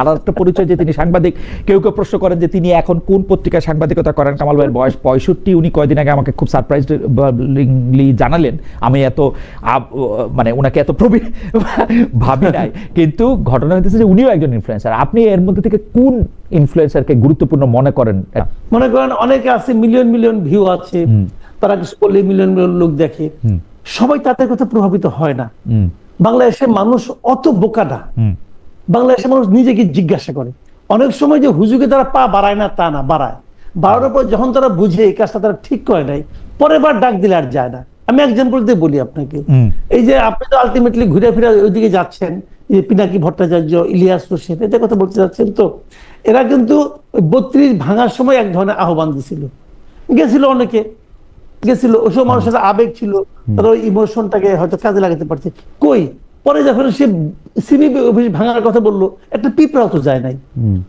আর একটা পরিচয় যে তিনি সাংবাদিক কেউ কেউ প্রশ্ন করেন যে তিনি এখন কোন পত্রিকায় সাংবাদিকতা করেন? কামাল ভাইয়ের বয়স পঁয়ষট্টি উনি কয়দিন আগে আমাকে খুব সারপ্রাইজলি জানালেন আমি এত মানে ওনাকে এত প্রবীণ ভাবি নাই। কিন্তু ঘটনা হতেছে যে উনিও একজন ইনফ্লুয়েন্সার আপনি এর মধ্যে থেকে কোন ইনফ্লুয়েন্সারকে গুরুত্বপূর্ণ মনে করেন? মনে করেন অনেকে আছে মিলিয়ন মিলিয়ন ভিউ আছে তারা কিছু করলে মিলিয়ন মিলিয়ন লোক দেখে। সবাই তাদের কথা প্রভাবিত হয় না। বাংলাদেশের মানুষ অত বোকা না। বাংলাদেশের মানুষ নিজেকে জিজ্ঞাসা করে? অনেক সময় যে হুজুকে তারা পা বাড়ায় না তা না বাড়ায়। বাড়ানোর পর যখন তারা বুঝে এই কাজটা তারা ঠিক করে নাই পরের বার ডাক দিলে আর যায় না। আমি এক্সাম্পল দিয়ে বলি আপনাকে। এই যে আপনি তো আলটিমেটলি ঘুরে ফিরে ওইদিকে যাচ্ছেন যে পিনাকি ভট্টাচার্য ইলিয়াস হোসেন এদের কথা বলতে যাচ্ছেন তো এরা কিন্তু বত্রিশ ভাঙার সময় এক ধরনের আহ্বান দিছিল। গেছিল অনেকে। গেছিল ওই সব মানুষের আবেগ ছিল। তারা ওই ইমোশনটাকে হয়তো কাজে লাগাতে পারছে। কই? পরে যখন সে সিবি অফিস ভাঙার কথা বলল একটা পিঁপড়াও তো যায় নাই।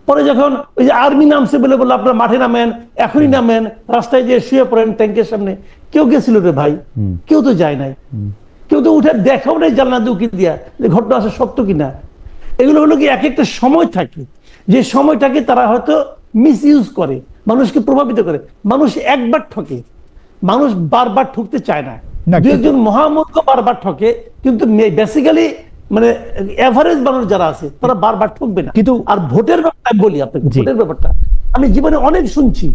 পরে যখন ওই যে আর্মি নামছে বলে বলল আপনারা মাঠে নামেন এখনই নামেন রাস্তায় যে শুয়ে পড়েন ট্যাঙ্কের সামনে। কেউ গেছিল রে ভাই। কেউ তো যায় নাই। কেউ তো উঠে দেখাও নাই জানলা দুকি দিয়া যে ঘটনা আসলে সত্য কিনা। এগুলো হলো কি এক একটা সময় থাকে। যে সময়টাকে তারা হয়তো মিস ইউজ করে মানুষকে প্রভাবিত করে। মানুষ একবার ঠকে। মানুষ বারবার ঠকতে চায় না। না, একজন মহামূর্খ বারবার ঠকে কিন্তু বেসিক্যালি মানে এভারেজ মানুষ যারা আছে তারা বারবার ঠকবে না। কিন্তু- আর ভোটের ব্যাপারটা বলি আপনাকে ভোটের ব্যাপারটা। আমি জীবনে অনেক শুনছি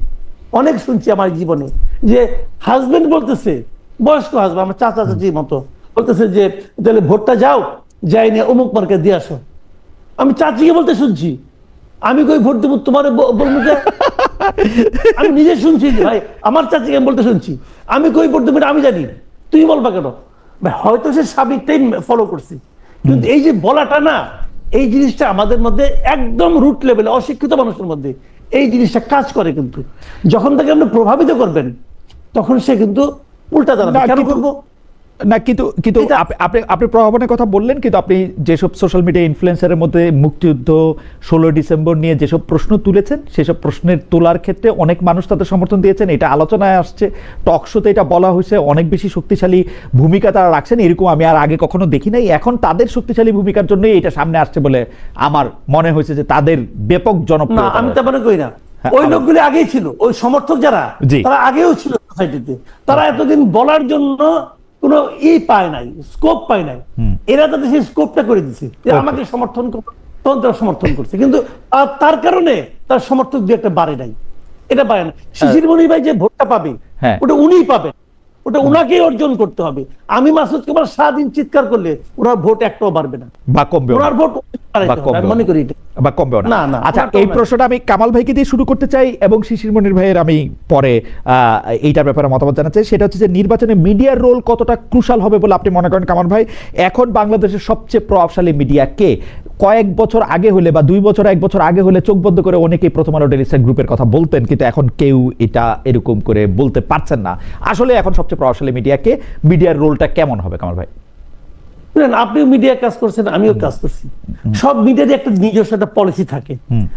অনেক শুনছি আমার জীবনে যে হাজবেন্ড বলতেছে বয়স্ক হাজবেন্ড আমার চাচা চাচির মতো বলতেছে যে তাহলে ভোটটা যাও যাই নিয়ে অমুক মার্কে দিয়ে আসো। আমি চাচিকে বলতে শুনছি আমি কই ভোট দেবো তোমার আমি নিজে শুনছি যে ভাই আমার চাচিকে আমি বলতে শুনছি আমি কই ভোট দেবো আমি জানি। তুই বলবা কেন? হয়তো সে সাবিকটাই ফলো করছি। কিন্তু এই যে বলাটা না এই জিনিসটা আমাদের মধ্যে একদম রুট লেভেলে অশিক্ষিত মানুষের মধ্যে এই জিনিসটা কাজ করে কিন্তু। যখন তাকে আপনি প্রভাবিত করবেন তখন সে কিন্তু উল্টা দাঁড়াবে। কেন করব? না কিন্তু কিন্তু আপনি আপনি প্রভাবনের কথা বললেন কিন্তু আপনি যেসব সোশ্যাল মিডিয়া ইনফ্লুয়েন্সারের মধ্যে মুক্তিযুদ্ধ ষোলো ডিসেম্বর নিয়ে যেসব প্রশ্ন তুলেছেন সেসব প্রশ্নের তোলার ক্ষেত্রে অনেক মানুষ তাদের সমর্থন দিয়েছেন এটা আলোচনায় আসছে টক শোতে এটা বলা হয়েছে অনেক বেশি শক্তিশালী ভূমিকা তারা রাখছেন এরকম আমি আর আগে কখনো দেখি নাই এখন তাদের শক্তিশালী ভূমিকার জন্যই এটা সামনে আসছে বলে আমার মনে হয়েছে যে তাদের ব্যাপক না জনপ্রিয়তা আমি। তা মনে করি না হ্যাঁ, ওই লোকগুলি আগেই ছিল ওই সমর্থক যারা। তারা আগেও ছিল সোসাইটিতে তারা এতদিন বলার জন্য কোনো ই পায় নাই স্কোপ পায় নাই। এরা তাদের সেই স্কোপটা করে দিছে আমাকে সমর্থন তন্ত্র তখন তারা সমর্থন করছে। কিন্তু তার কারণে তার সমর্থক দিয়ে একটা বাড়ে নাই। এটা বাড়ে না। শিশির মনি ভাই যে ভোটটা পাবে হ্যাঁ। ওটা উনিই পাবেন ওটা উনাকেই অর্জন করতে হবে। আমি মাসুদ কুমার সারাদিন চিৎকার করলে ওনার ভোট একটাও বাড়বে না। বা কমবে ওনার ভোট কমবে মনে করি বা কমবেও না। আচ্ছা এই প্রশ্নটা আমি কামাল ভাইকে দিয়ে শুরু করতে চাই এবং শিশির মনির ভাইয়ের আমি পরে আহ, এইটার ব্যাপারে মতামত জানাতে চাই সেটা হচ্ছে যে নির্বাচনে মিডিয়ার রোল কতটা ক্রুশাল হবে বলে আপনি মনে করেন কামাল ভাই? এখন বাংলাদেশের সবচেয়ে প্রভাবশালী মিডিয়া কে? কয়েক বছর আগে হলে বা দুই বছর এক বছর আগে হলে চোখ বন্ধ করে অনেকেই প্রথম আলো ডেলিস্টার গ্রুপের কথা বলতেন কিন্তু এখন কেউ এটা এরকম করে বলতে পারছেন না। আসলে এখন সবচেয়ে প্রভাবশালী মিডিয়া কে মিডিয়ার রোলটা কেমন হবে কামাল ভাই? আপনিও মিডিয়া কাজ করছেন আমিও কাজ করছি। সব মিডিয়ারই একটা নিজস্ব একটা পলিসি থাকে।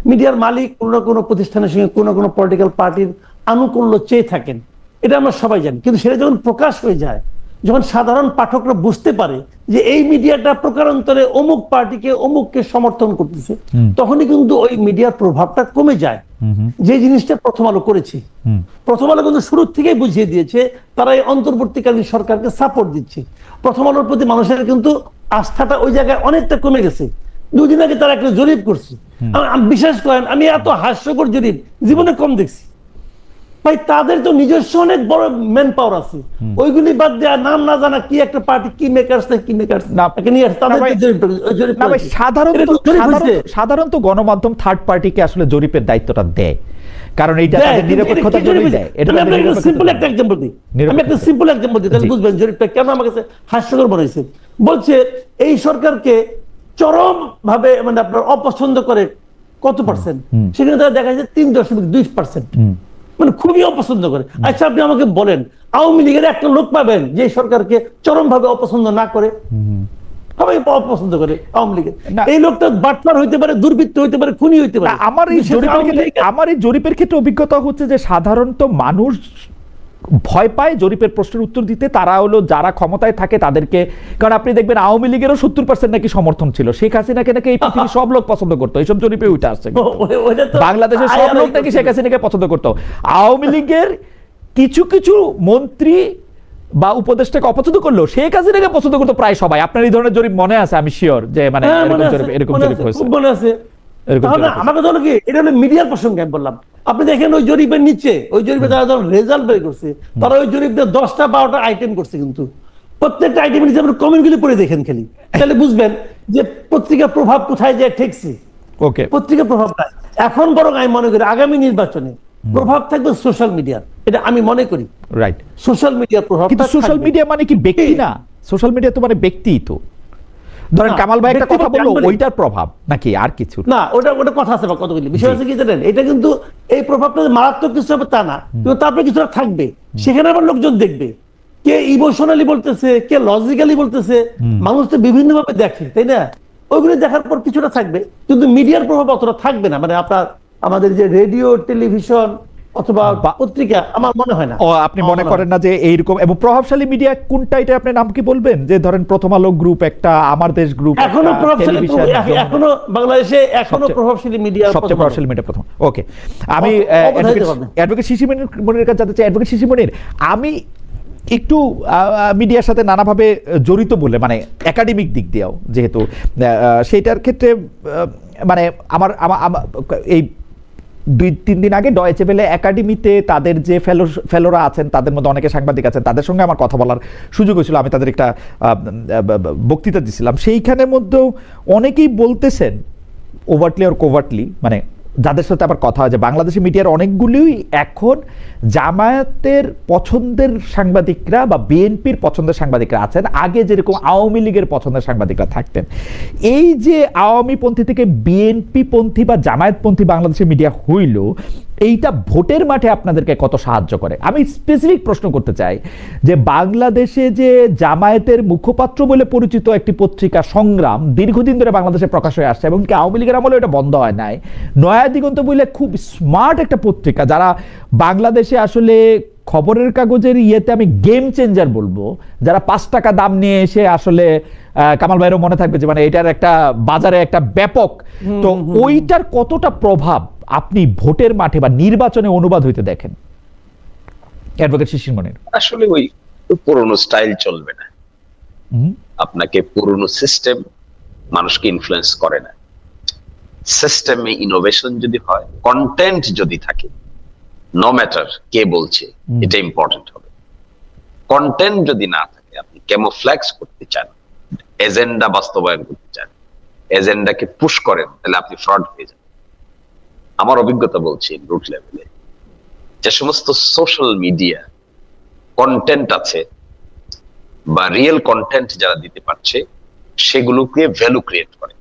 মিডিয়ার মালিক কোনো না কোনো প্রতিষ্ঠানের সঙ্গে কোনো কোনো পলিটিক্যাল পার্টির আনুকূল্য চেয়ে থাকেন। এটা আমরা সবাই জানি। কিন্তু সেটা যখন প্রকাশ হয়ে যায় যখন সাধারণ পাঠকরা বুঝতে পারে যে এই মিডিয়াটা প্রকারান্তরে অমুক পার্টিকে অমুককে সমর্থন করতেছে তখনই কিন্তু ওই মিডিয়ার প্রভাবটা কমে যায়। যে জিনিসটা প্রথম আলো করেছে প্রথম আলো কিন্তু শুরুর থেকেই বুঝিয়ে দিয়েছে তারা এই অন্তর্বর্তীকালীন সরকারকে সাপোর্ট দিচ্ছে। প্রথম আলোর প্রতি মানুষের কিন্তু আস্থাটা ওই জায়গায় অনেকটা কমে গেছে। দুদিন আগে তারা একটা জরিপ করছে। বিশ্বাস করেন আমি এত হাস্যকর জরিপ জীবনে কম দেখছি। ভাই তাদের তো নিজস্ব অনেক বড় ম্যান পাওয়ার আছে ওইগুলি বাদ দেওয়া নাম না জানা কি একটা পার্টি কি মেকার্স না কি মেকার্স না, নিয়ে তাদের। সাধারণত সাধারণত- গণমাধ্যম থার্ড পার্টিকে আসলে জরিপের দায়িত্বটা দেয়। কারণ এইটা তাদের জন্যই দেয় এটা আমি নিরপেক্ষতার সিম্পল একটা এক্সাম্পল দিই। আমি একটা সিম্পল এক্সাম্পল দিই তাহলে বুঝবেন জরিপটা কেন আমার কাছে হাস্যকর মনে হয়েছে। বলছে এই সরকারকে চরম ভাবে মানে আপনার অপছন্দ করে কত পার্সেন্ট সেখানে তারা দেখা যাচ্ছে তিন দশমিক দুই পার্সেন্ট মানে খুবই অপছন্দ করে। আচ্ছা আপনি আমাকে বলেন আওয়ামী লীগের একটা লোক পাবেন যে সরকারকে চরম ভাবে অপছন্দ না করে? সবাই পছন্দ করে আওয়ামী লীগের। না। এই লোকটা বাটপার হইতে পারে দুর্বৃত্ত হইতে পারে খুনি হইতে পারে। আমার এই কিন্তু সে জরিপের আওয়ামী ক্ষেত্রে আমার এই জরিপের ক্ষেত্রে অভিজ্ঞতা হচ্ছে যে সাধারণত মানুষ ভয় পায় জরিপের প্রশ্নের উত্তর দিতে তারা হলো যারা ক্ষমতায় থাকে তাদেরকে কারণ আপনি দেখবেন আওয়ামী লীগেরও সত্তর পার্সেন্ট নাকি সমর্থন ছিল। শেখ হাসিনাকে নাকি এই পৃথিবীর সব লোক পছন্দ করতো এইসব জরিপে উঠে আসছে বাংলাদেশের সব লোক নাকি শেখ হাসিনাকে পছন্দ করতো। আওয়ামী লীগের কিছু কিছু মন্ত্রী বা উপদেশটাকে অপছন্দ করল শেখ হাসিনাকে পছন্দ করতো প্রায় সবাই। আপনার এই ধরনের জরিপ মনে আছে? আমি শিওর যে মানে হ্যাঁ, এরকম জরিপ এরকম জরিপ হয়েছে। মনে আছে। কি? এটা হলো মিডিয়ার প্রসঙ্গে আমি বললাম। আপনি দেখেন ওই জরিপের নিচে ওই জরিপে যারা যখন রেজাল্ট বের করছে তারা ওই জরিপ দশটা বারোটা আইটেম করছে কিন্তু। প্রত্যেকটা আইটেমের নিচে আপনি কমেন্ট গুলি পড়ে দেখেন খালি। তাহলে বুঝবেন যে পত্রিকার প্রভাব কোথায় যায় ঠেকছে। ওকে। পত্রিকার প্রভাব নাই। এখন বরং আমি মনে করি আগামী নির্বাচনে প্রভাব থাকবে সোশ্যাল মিডিয়ার এটা আমি মনে করি। রাইট সোশ্যাল মিডিয়ার প্রভাব কিন্তু সোশ্যাল মিডিয়া মানে কি ব্যক্তি না? সোশ্যাল মিডিয়া তো মানে ব্যক্তি তো। ধরেন কামাল ভাই একটা কথা বলল ওইটার প্রভাব নাকি আর কিছু? না ওটা ওটা কথা আছে কতগুলি। বিষয় আছে কি জানেন এটা কিন্তু এই প্রভাবটা মারাত্মক কিছু হবে তা না কিন্তু তারপরে কিছুটা থাকবে। সেখানে আবার লোকজন দেখবে। কে ইমোশনালি বলতেছে কে লজিক্যালি বলতেছে মানুষ তো বিভিন্ন ভাবে দেখে তাই না? ওইগুলো দেখার পর কিছুটা থাকবে কিন্তু মিডিয়ার প্রভাব অতটা থাকবে না। মানে আপনার আমাদের যে রেডিও টেলিভিশন অথবা পত্রিকা আমার মনে হয় না। ও আপনি মনে করেন না যে এইরকম এবং প্রভাবশালী মিডিয়া কোনটা এটা আপনি নাম কি বলবেন? যে ধরেন প্রথম আলো গ্রুপ একটা আমার দেশ গ্রুপ এখনও প্রভাবশালী এখনও বাংলাদেশে এখনও প্রভাবশালী মিডিয়া সবচেয়ে প্রভাবশালী মিডিয়া প্রথম ওকে আমি। অ্যাডভোকেট শিশি মনির কাছে জানতে চাই অ্যাডভোকেট শিশি মনির আমি একটু মিডিয়ার সাথে নানাভাবে জড়িত বলে মানে একাডেমিক দিক দিয়েও যেহেতু সেইটার ক্ষেত্রে মানে আমার- এই দুই, তিন দিন আগে ডয়েচে বেলে একাডেমিতে তাদের যে ফেলো ফেলোরা আছেন, তাদের মধ্যে অনেকে সাংবাদিক আছেন, তাদের সঙ্গে আমার কথা বলার সুযোগ হয়েছিল। আমি তাদের একটা বক্তৃতা দিছিলাম। সেইখানের মধ্যেও অনেকেই বলতেছেন ওভারটলি আর কোভার্টলি মানে যাদের সাথে আবার কথা হয় যে বাংলাদেশি মিডিয়ার অনেকগুলিই এখন জামায়াতের পছন্দের সাংবাদিকরা বা বিএনপির পছন্দের সাংবাদিকরা আছেন। আগে যেরকম আওয়ামী লীগের পছন্দের সাংবাদিকরা থাকতেন। এই যে আওয়ামী পন্থী থেকে বিএনপি পন্থী বা জামায়াতপন্থী বাংলাদেশের মিডিয়া হইল এইটা ভোটের মাঠে আপনাদেরকে কত সাহায্য করে? আমি স্পেসিফিক প্রশ্ন করতে চাই যে বাংলাদেশে যে জামায়াতের মুখপাত্র বলে পরিচিত একটি পত্রিকা সংগ্রাম দীর্ঘদিন ধরে বাংলাদেশে প্রকাশ হয়ে আসছে এবং কি আওয়ামী লীগের আমলে এটা বন্ধ হয় নাই। নয়া দিগন্ত বলে খুব স্মার্ট একটা পত্রিকা যারা বাংলাদেশে আসলে খবরের কাগজের ইয়েতে আমি গেম চেঞ্জার বলব যারা পাঁচ টাকা দাম নিয়ে এসে আসলে আহ, কামাল ভাইয়েরও মনে থাকবে যে মানে এটার একটা বাজারে একটা ব্যাপক। তো ওইটার কতটা প্রভাব আপনি ভোটের মাঠে বা নির্বাচনে অনুবাদ হইতে দেখেন। অ্যাডভোকেট শিশির মনের আসলে ওই পুরনো স্টাইল চলবে না। আপনাকে পুরনো সিস্টেম মানুষকে ইনফ্লুয়েন্স করে না। সিস্টেমে ইনোভেশন যদি হয় কন্টেন্ট যদি থাকে নো ম্যাটার কে বলছে এটা ইম্পর্টেন্ট হবে। কন্টেন্ট যদি না থাকে আপনি ক্যামোফ্ল্যাক্স করতে চান এজেন্ডা বাস্তবায়ন করতে চান এজেন্ডাকে পুশ করেন তাহলে আপনি ফ্রড হয়ে যান। আমার অভিজ্ঞতা বলছি রুট লেভেলে যে সমস্ত সোশ্যাল মিডিয়া কন্টেন্ট আছে বা রিয়েল কন্টেন্ট যারা দিতে পারছে সেগুলোকে ভ্যালু ক্রিয়েট করে।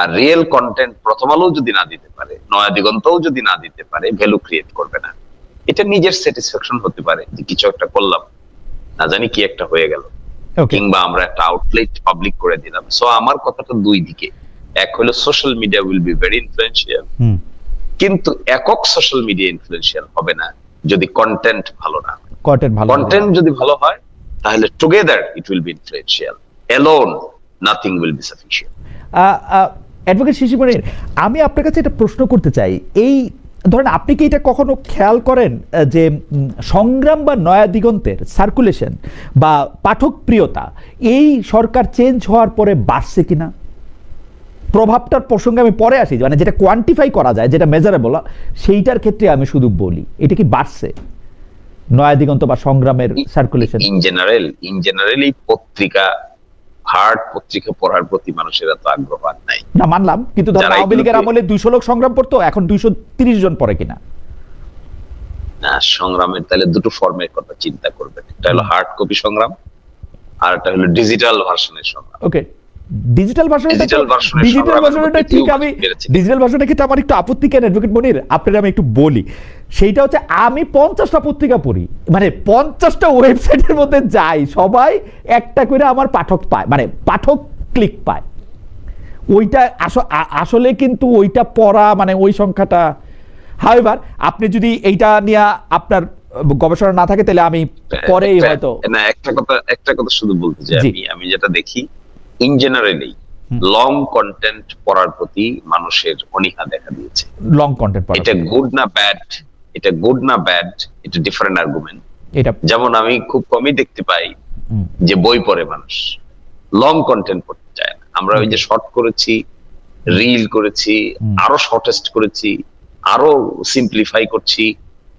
আর রিয়েল কন্টেন্ট প্রথম আলো যদি না দিতে পারে নয়া দিগন্তও যদি না দিতে পারে ভ্যালু ক্রিয়েট করবে না। এটা নিজের স্যাটিসফ্যাকশন হতে পারে যে কিছু একটা করলাম না জানি কি একটা হয়ে গেল। কিংবা আমরা একটা আউটলেট পাবলিক করে দিলাম। সো আমার কথাটা দুই দিকে। এক হলো social media will be very influential কিন্তু একক সোশ্যাল মিডিয়া ইনফ্লুয়েন্সিয়াল হবে না যদি কন্টেন্ট ভালো না কন্টেন্ট ভালো কন্টেন্ট যদি ভালো হয় তাহলে together it will be influential alone nothing will be sufficient advocate Shishir আমি আপনার কাছে একটা প্রশ্ন করতে চাই। এই ধরেন আপনি কি এটা কখনো খেয়াল করেন যে সংগ্রাম বা নয়া দিগন্তের সার্কুলেশন বা পাঠক প্রিয়তা এই সরকার চেঞ্জ হওয়ার পরে বাড়ছে কিনা? প্রভাবটার প্রসঙ্গে আমি পরে আসি মানে যেটা কোয়ান্টিফাই করা যায় যেটা মেজারেবল সেইটার ক্ষেত্রে আমি শুধু বলি এটা কি বাড়ছে? নয়া দিগন্ত বা সংগ্রামের circulation in general in general এই পত্রিকা হার্ড পত্রিকা পড়ার প্রতি মানুষের এত আগ্রহ আর নাই। না মানলাম কিন্তু যারা আওয়ামী লীগের আমলে দুইশো লোক সংগ্রাম করতো এখন দুইশো তিরিশ জন পরে কিনা? না সংগ্রামের তাহলে দুটো ফর্মের কথা চিন্তা করবেন। একটা হলো হার্ড কপি সংগ্রাম আর একটা হলো ডিজিটাল ভার্সনের সংগ্রাম। Okay digital version Digital version এর ডিজিটাল ভার্সনটা ঠিক আমি ডিজিটাল ভার্সনের ক্ষেত্রে আমার একটু আপত্তি কেন অ্যাডভোকেট মনির? আপনার আমি একটু বলি। সেইটা হচ্ছে আমি পঞ্চাশটা পত্রিকা পড়ি। মানে পঞ্চাশটা ওয়েবসাইটের মধ্যে যাই সবাই একটা করে আমার পাঠক পায় মানে পাঠক ক্লিক পায়। ওইটা আসলে কিন্তু ওইটা পড়া মানে ওই সংখ্যাটা। হাওয়েভার আপনি যদি এইটা নিয়ে আপনার গবেষণা না থাকে তাহলে আমি পরেই হয়তো না একটা কথা একটা কথা শুধু বলতে চাই আমি আমি যেটা দেখি ইন জেনারেলি লং কন্টেন্ট পড়ার প্রতি মানুষের অনীহা দেখা দিয়েছে। লং কন্টেন্ট এটা গুড না ব্যাড এটা গুড না ব্যাড এটা ডিফারেন্ট আর্গুমেন্ট এটা যেমন আমি খুব কমই দেখতে পাই যে বই পড়ে মানুষ। লং কন্টেন্ট পড়তে চায় না। আমরা ওই যে শর্ট করেছি রিল করেছি আরও শর্টেস্ট করেছি আরও সিম্পলিফাই করছি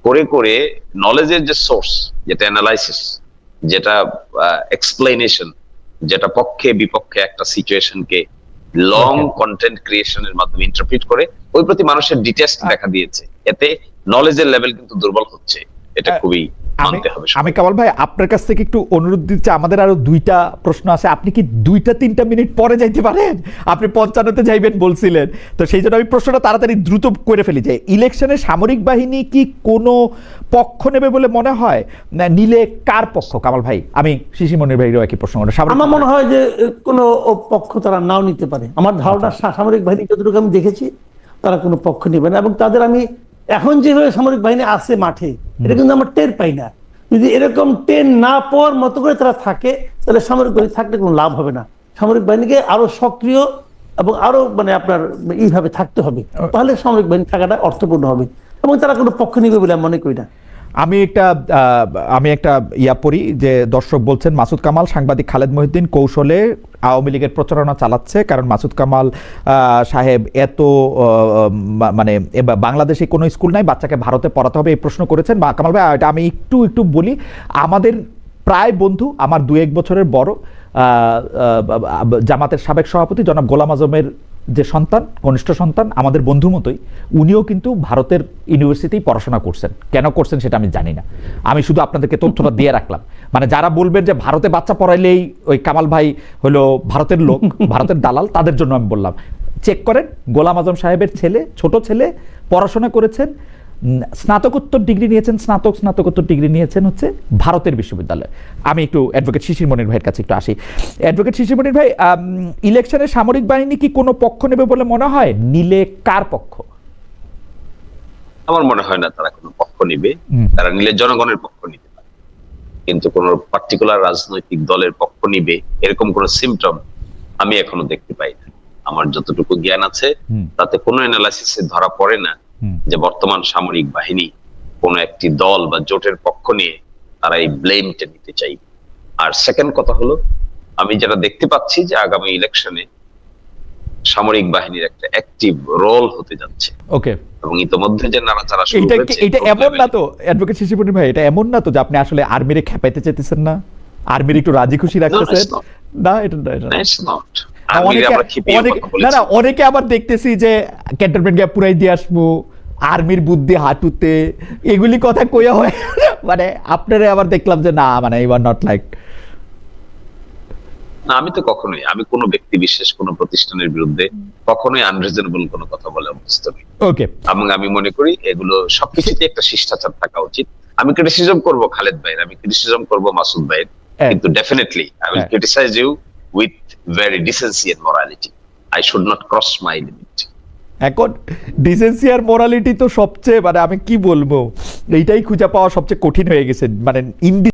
করে করে নলেজের যে সোর্স যেটা অ্যানালাইসিস যেটা এক্সপ্লেনেশন যেটা পক্ষে বিপক্ষে একটা সিচুয়েশনকে লং. কন্টেন্ট ক্রিয়েশনের মাধ্যমে ইন্টারপ্রিট করে ওই প্রতি মানুষের ডিটেস্ট দেখা দিয়েছে। এতে নলেজের লেভেল কিন্তু দুর্বল হচ্ছে। এটা খুবই আমি আমি কামাল ভাই আপনার কাছ থেকে একটু অনুরোধ দিচ্ছি আমাদের আরও দুইটা প্রশ্ন আছে। আপনি কি দুইটা তিনটা মিনিট পরে যাইতে পারেন? আপনি পঞ্চান্নতে যাইবেন বলছিলেন। তো সেই জন্য আমি প্রশ্নটা তাড়াতাড়ি দ্রুত করে ফেলি যে ইলেকশনে সামরিক বাহিনী কি কোনো পক্ষ নেবে বলে মনে হয়? না নিলে কার পক্ষ? কামাল ভাই আমি শিশিমনির ভাইরও একই প্রশ্ন। আমার মনে হয় যে কোনো ও পক্ষ তারা নাও নিতে পারে। আমার ধারণা সামরিক বাহিনী যতটুকু আমি দেখেছি তারা কোনো পক্ষ নেবে না। এবং তাদের আমি এখন যেভাবে সামরিক বাহিনী আছে মাঠে এটা কিন্তু আমরা টের পাই না। যদি এরকম টের না পাওয়ার মতো করে তারা থাকে তাহলে সামরিক বাহিনী থাকলে কোনো লাভ হবে না। সামরিক বাহিনীকে আরও সক্রিয় এবং আরও মানে আপনার এইভাবে থাকতে হবে। তাহলে সামরিক বাহিনী থাকাটা অর্থপূর্ণ হবে এবং তারা কোনো পক্ষ নিবে বলে আমি মনে করি না। আমি একটা আমি একটা ইয়া পড়ি যে দর্শক বলছেন, মাসুদ কামাল, সাংবাদিক খালেদ মহিউদ্দিন কৌশলে আওয়ামী লীগের প্রচারণা চালাচ্ছে। কারণ মাসুদ কামাল সাহেব এত মানে বাংলাদেশে কোনো স্কুল নাই, বাচ্চাকে ভারতে পড়াতে হবে এই প্রশ্ন করেছেন। বা কামাল ভাই, এটা আমি একটু একটু বলি, আমাদের প্রায় বন্ধু, আমার দু এক বছরের বড় জামাতের সাবেক সভাপতি জনাব গোলাম আজমের যে সন্তান, কনিষ্ঠ সন্তান আমাদের বন্ধু মতোই, উনিও কিন্তু ভারতের ইউনিভার্সিটিতেই পড়াশোনা করছেন। কেন করছেন সেটা আমি জানি না। আমি শুধু আপনাদেরকে তথ্যটা দিয়ে রাখলাম। মানে যারা বলবেন যে ভারতে বাচ্চা পড়াইলেই ওই কামাল ভাই হলো ভারতের লোক, ভারতের দালাল, তাদের জন্য আমি বললাম। চেক করেন, গোলাম আজম সাহেবের ছেলে, ছোট ছেলে, পড়াশোনা করেছেন স্নাতকোত্তর ডিগ্রি নিয়েছেন স্নাতক স্নাতকোত্তর ডিগ্রি নিয়েছেন হচ্ছে ভারতের বিশ্ববিদ্যালয়ে। আমি একটু অ্যাডভোকেট শিশির মনির ভাইয়ের কাছে একটু আসি। অ্যাডভোকেট শিশির মনির ভাই ইলেকশনে সামরিক বাহিনী কি কোনো পক্ষ নেবে বলে মনে হয়? নিলে কার পক্ষ? আমার মনে হয় না তারা কোনো পক্ষ নিবে। তারা নিলে জনগণের পক্ষ নিতে পারে। কিন্তু কোন পার্টিকুলার রাজনৈতিক দলের পক্ষ নিবে এরকম কোন সিমটম আমি এখনও দেখতে পাই না। আমার যতটুকু জ্ঞান আছে তাতে কোনো অ্যানালাইসিসে ধরা পড়ে না। যে বর্তমান সামরিক বাহিনী কোন একটি দল বা জোটের পক্ষ নিয়ে তারা এই ব্লেমটা নিতে চাইবে আর সেকেন্ড কথা হলো আমি যেটা দেখতে পাচ্ছি যে আগামী ইলেকশনে সামরিক বাহিনীর একটা অ্যাক্টিভ রোল হতে যাচ্ছে। ওকে এবং ইতোমধ্যে যে নাড়াচাড়া শুরু হয়েছে এটা এমন না তো অ্যাডভোকেট শিশির ভাই এটা এমন না তো যে আপনি আসলে আর্মিরে খেপাইতে চেতেছেন না? আর্মির একটু রাজি খুশি রাখতেছেন না এটা না, এটা না। অনেকে। না না আবার দেখতেছি যে ক্যান্টনমেন্ট গ্যাপ পুরাই দিয়ে আসব আর্মির বুদ্ধি হাঁটুতে এগুলি কথা কইয়া হয় মানে আপনারা আবার দেখলাম যে না মানে ইউ আর নট লাইক না আমি তো কখনোই আমি কোনো ব্যক্তি বিশেষ কোনো প্রতিষ্ঠানের বিরুদ্ধে কখনোই আনরিজনেবল কোনো কথা বলে অভ্যস্ত নই ওকে এবং আমি মনে করি এগুলো সবকিছুতে একটা শিষ্টাচার থাকা উচিত আমি ক্রিটিসিজম করব খালেদ ভাইয়ের আমি ক্রিটিসিজম করব মাসুদ ভাইয়ের হ্যাঁ। কিন্তু definitely I will. Criticize you with very decency and morality. I should not cross my limit. এখন ডিসেন্সি আর মোরালিটি তো সবচেয়ে মানে আমি কি বলব, এইটাই খুঁজে পাওয়া সবচেয়ে কঠিন হয়ে গেছে মানে ইন্ডি